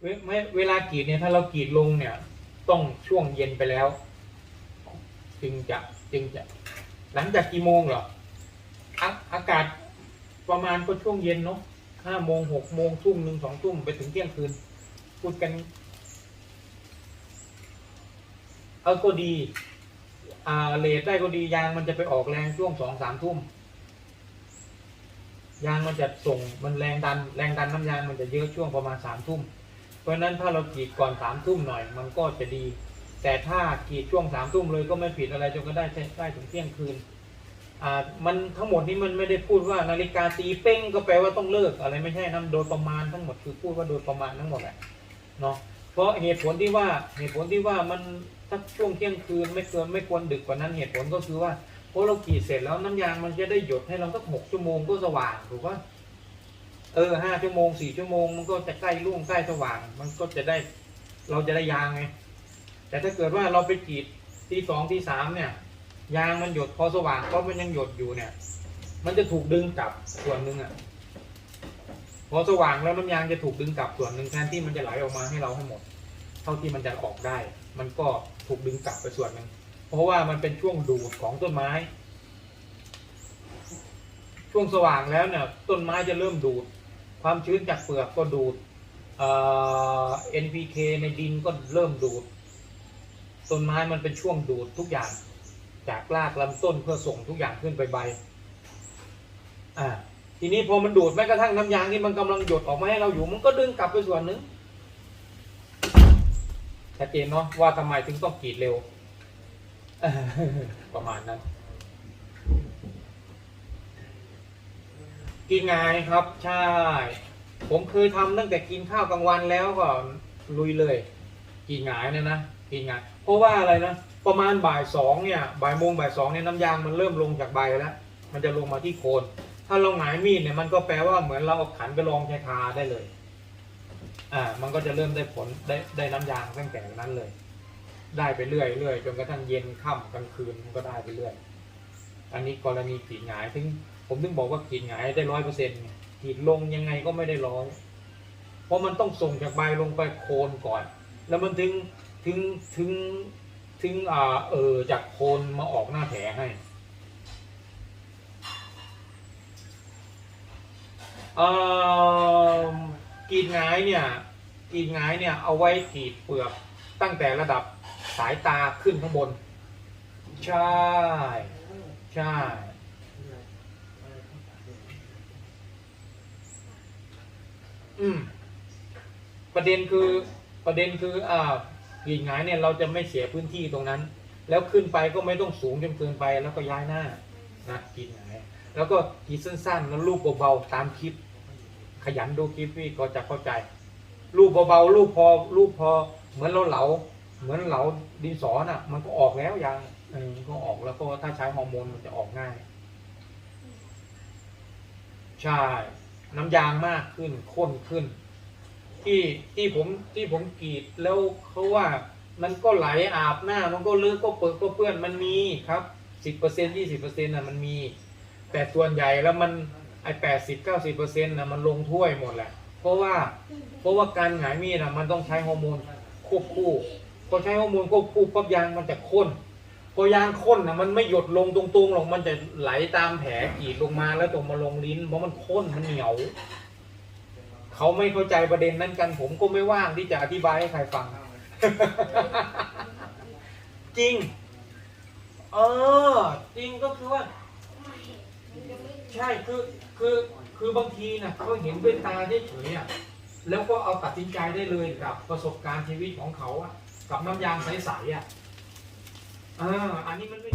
เวไม่เวลากรีดเนี่ยถ้าเรากรีดลงเนี่ย ต้องช่วงเย็นไปแล้ว จึงจะจึงจะ หลังจากกี่โมงเหรออาอากาศประมาณก็ช่วงเย็นเนาะห้าโมงหกโมงทุ่มหนึ่งสองทุ่มไปถึงเที่ยงคืน พูดกัน เออก็ดี อ่าเลทได้ก็ดียางมันจะไปออกแรงช่วงสองสามทุ่มยางมันจะส่งมันแรงดัน แรงดันน้ำยางมันจะเยอะช่วงประมาณสามทุ่ม เพราะฉะนั้นถ้าเรากรีดก่อนสามทุ่มหน่อย มันก็จะดี แต่ถ้ากรีดช่วงสามทุ่มเลยก็ไม่ผิดอะไรจนก็ได้ได้ถึงเที่ยงคืนอ่ามันทั้งหมดนี้มันไม่ได้พูดว่านาฬิกาตีเป้งก็แปลว่าต้องเลิกอะไรไม่ใช่นะโดยประมาณทั้งหมดคือพูดว่าโดยประมาณทั้งหมดแหละเนาะเพราะเหตุผลที่ว่าเหตุผลที่ว่ามันสักช่วงเที่ยงคืนไม่เกินไม่ควรดึกกว่านั้นเหตุผลก็คือว่าพอเรากรีดเสร็จแล้วน้ำยางมันจะได้หยดให้เราสักหกชั่วโมงก็สว่างถูกปะ เออห้าชั่วโมงสี่ชั่วโมง มันก็จะใกล้รุ่งใกล้สว่าง มันก็จะได้เราจะได้ยางไง แต่ถ้าเกิดว่าเราไปกรีดที่สองที่สามเนี่ย ยางมันหยดพอสว่างเพราะมันยังหยดอยู่เนี่ย มันจะถูกดึงกลับส่วนหนึ่งอะพอสว่างแล้วน้ำยางจะถูกดึงกลับส่วนหนึ่งแทนที่มันจะไหลออกมาให้เราให้หมด เท่าที่มันจะออกได้ มันก็ถูกดึงกลับไปส่วนหนึ่งเพราะว่ามันเป็นช่วงดูดของต้นไม้ ช่วงสว่างแล้วเนี่ยต้นไม้จะเริ่มดูด ความชื้นจากเปลือกก็ดูดเอ่อ NPK ในดินก็เริ่มดูด ต้นไม้มันเป็นช่วงดูดทุกอย่าง จากรากลำต้นเพื่อส่งทุกอย่างขึ้นไปใบ อ่า ทีนี้พอมันดูดแม้กระทั่งน้ำยางที่มันกำลังหยดออกมาให้เราอยู่ มันก็ดึงกลับไปส่วนหนึ่งชัดเจนเนาะว่าทำไมถึงต้องกรีดเร็ว ประมาณนั้น กินง่ายครับ ใช่ ผมเคยทำตั้งแต่กินข้าวกลางวันแล้วก็ลุยเลย กินง่ายเนี่ยนะกินง่าย เพราะว่าอะไรนะประมาณบ่ายสองเนี่ยบ่ายโมงบ่ายสองเนี่ยน้ำยางมันเริ่มลงจากใบแล้ว มันจะลงมาที่โคน ถ้าเราหงายมีดเนี่ยมันก็แปลว่าเหมือนเราเอาขันไปลองชายคาได้เลย อ่า มันก็จะเริ่มได้ผลได้ได้น้ำยางตั้งแต่นั้นเลย ได้ไปเรื่อยเรื่อยจนกระทั่งเย็นค่ำกลางคืนมันก็ได้ไปเรื่อย อันนี้กรณีกรีดหงายถึง ผมถึงบอกว่ากรีดหงายได้ร้อยเปอร์เซ็นต์กรีดลงยังไงก็ไม่ได้ร้อย เพราะมันต้องส่งจากใบลงไปโคนก่อน แล้วมันถึงถึงถึงถึงอ่าเออจากโคนมาออกหน้าแผลให้อ่อกรีดหงายเนี่ยกรีดหงายเนี่ยเอาไว้กรีดเปลือกตั้งแต่ระดับสายตาขึ้นข้างบน ใช่ ใช่ อืม ประเด็นคือประเด็นคืออ่ากรีดหงายเนี่ยเราจะไม่เสียพื้นที่ตรงนั้น แล้วขึ้นไปก็ไม่ต้องสูงจนเกินไปแล้วก็ย้ายหน้านะกรีดหงายแล้วก็กีดสั้นๆแล้วลูบเบาๆตามคลิป ขยันดูคลิปพี่ก็จะเข้าใจ รูปเบาๆรูปพอรูปพอเหมือนเราเหลา เหมือนเหลาดินสอน่ะ มันก็ออกแล้วยางมันก็ออกแล้วก็ถ้าใช้ฮอร์โมนมันจะออกง่าย ใช่ น้ำยางมากขึ้นข้นขึ้น ที่ที่ผมที่ผมกรีดแล้วเขาว่ามันก็ไหลอาบหน้า มันก็เลอะก็เปิดก็เปื้อนมันมีครับสิบเปอร์เซ็นยี่สิบเปอร์เซ็นต์น่ะมันมี แต่ส่วนใหญ่แล้วมันไอแปดสิบเก้าสิบเปอร์เซ็นต์นะมันลงถ้วยหมดแหละ เพราะว่าเพราะว่าการหงายมีดนะมันต้องใช้ฮอร์โมนควบคู่พอใช้ฮอร์โมนควบคู่ปั๊บยางมันจะข้น พอยางข้นนะมันไม่หยดลงตรงๆหรอกมันจะไหลตามแผลกรีดลงมาแล้วตรงมาลงลิ้น เพราะมันข้นมันเหนียว เขาไม่เข้าใจประเด็นนั้นกันผมก็ไม่ว่างที่จะอธิบายให้ใครฟัง จริง เออ จริงก็คือว่า ใช่คือคือคือบางทีนะเขาเห็นด้วยตาเฉยๆอะแล้วก็เอาตัดสินใจได้เลยกับประสบการณ์ชีวิตของเขาอะ กับน้ำยางใสๆอะ อ่าอันนี้มันไม่